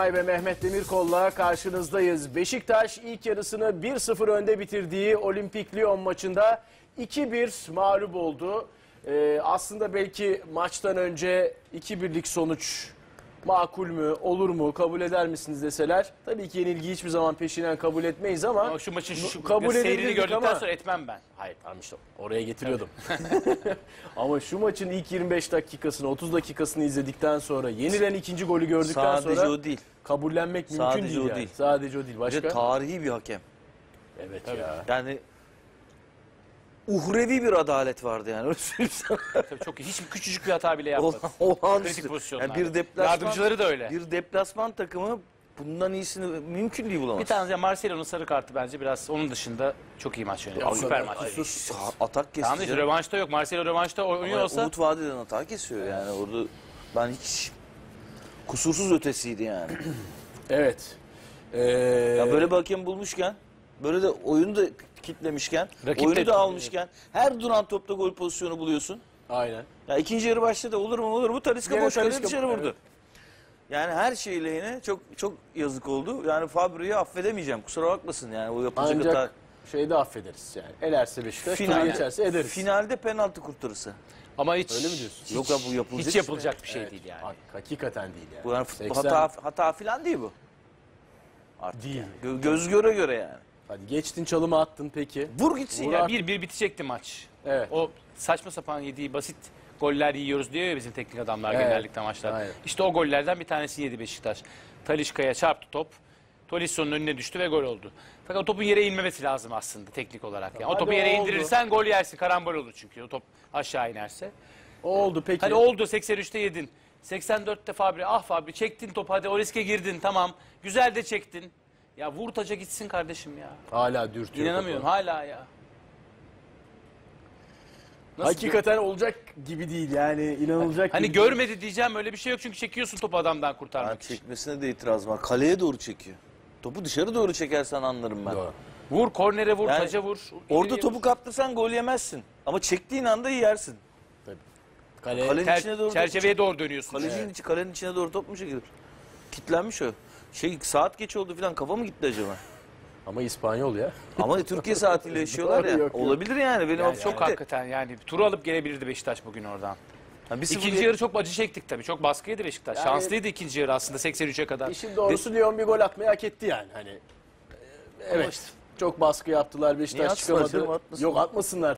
Ve Mehmet Demirkol'la karşınızdayız. Beşiktaş ilk yarısını 1-0 önde bitirdiği Olimpik Lyon maçında 2-1 mağlup oldu. Ee, aslında belki maçtan önce 2-1'lik sonuç makul mü, olur mu, kabul eder misiniz deseler. Tabii ki yenilgiyi hiçbir zaman peşinden kabul etmeyiz ama, Ama şu maçın şu kabul seyrini gördükten ama- sonra etmem ben. Hayır tamam işte oraya getiriyordum. Ama şu maçın ilk 25 dakikasını 30 dakikasını izledikten sonra yenilen ikinci golü gördükten Sadece sonra o değil. kabullenmek mümkün Sadece değil. o yani. değil. Sadece o değil. Bir Başka? de tarihi bir hakem. evet ya. Yani uhrevi bir adalet vardı yani. Öyle söyleyeyim sana. Tabii çok iyi. Hiç küçücük bir hata bile yapmadı. Ola- Kritik Olağanüstü. pozisyonlarda. Yani bir deplasman, Yardımcıları da öyle. Bir deplasman takımı bundan iyisini mümkün değil bulamaz. Bir tane de Marcelo'nun sarı kartı bence biraz onun dışında çok iyi maç yönetti. Ya, Süper maç. atak Tamam da kesici. işte rövanşta yok. Marcelo rövanşta oynuyor Ama olsa Umut vadeden hata kesiyor yani orada ben hiç kusursuz ötesiydi yani. Evet. Ee, ya böyle bir hakem bulmuşken böyle de oyunu da kitlemişken Rakip oyunu de- da almışken her duran topta gol pozisyonu buluyorsun. Aynen. Ya ikinci yarı başladı olur mu olur mu Talisca Gene boş kaleye Talisca- dışarı vurdu. evet. Yani her şey lehine çok çok yazık oldu. Yani Fabri'yi affedemeyeceğim. Kusura bakmasın yani o yapılacak Ancak hata. şeyde affederiz yani. Elerse Beşiktaş, Final- turu geçerse ederiz. Finalde penaltı kurtarısı. ama hiç Öyle mi diyorsun? Yok ya bu yapılacak. hiç işte. yapılacak bir şey Evet, değil yani. hak- Hakikaten değil yani. Bu yani 80 hata hata falan değil bu. Artık Değil. Gö- göz göre göre yani. Hadi geçtin çalımı attın peki. Vur gitsin Vur ya. Bir bir bitecekti maç. Evet. O saçma sapan yediği basit goller yiyoruz diyor ya bizim teknik adamlar Evet. genellikle maçlarda. Aynen. İşte o gollerden bir tanesi yedi Beşiktaş. Talişka'ya çarptı top. Tolisso'nun önüne düştü ve gol oldu. Fakat o topun yere inmemesi lazım aslında teknik olarak. Yani. O Hadi topu yere oldu. indirirsen gol yersin. Karambol olur çünkü o top aşağı inerse. Oldu peki. Hadi oldu 83'te yedin. 84'te Fabri ah Fabri çektin topu hadi o riske girdin tamam. Güzel de çektin. Ya vur taca gitsin kardeşim ya. Hala dürtüyor. İnanamıyorum topu. hala ya. Nasıl Hakikaten olacak gibi değil yani inanılacak Hani gibi değil. görmedi diyeceğim öyle bir şey yok çünkü çekiyorsun topu adamdan Yani kurtarmak için. çekmesine de itiraz var. Kaleye doğru çekiyor. Topu dışarı doğru çekersen anlarım ben. Doğru. Vur kornere vur Yani taca vur. Orada ileriye topu kaptırsan gol yemezsin. Ama çektiğin anda yersin. Kale, Kalenin Ter- içine doğru çerçeveye doğru dönüyorsun. Kalecinin içi kalenin içine doğru top mu çekilir? Kitlenmiş o. Şey saat geç oldu falan kafa mı gitti acaba? Ama İspanyol ya. Ama Türkiye saatiyle yaşıyorlar ya. Yok, yok. Olabilir yani. Benim Yani çok çok hakikaten yani turu alıp gelebilirdi Beşiktaş bugün oradan. Sıfır İkinci yarı çok acı çektik tabii. Çok baskıydı Beşiktaş. Yani- Şanslıydı ikinci yarı aslında 83'e kadar. İşin doğrusu Lyon bir gol atmayı hak etti yani. Hani e, evet. işte. Çok baskı yaptılar Beşiktaş çıkamadı. canım, atmasınlar. Yok atmasınlar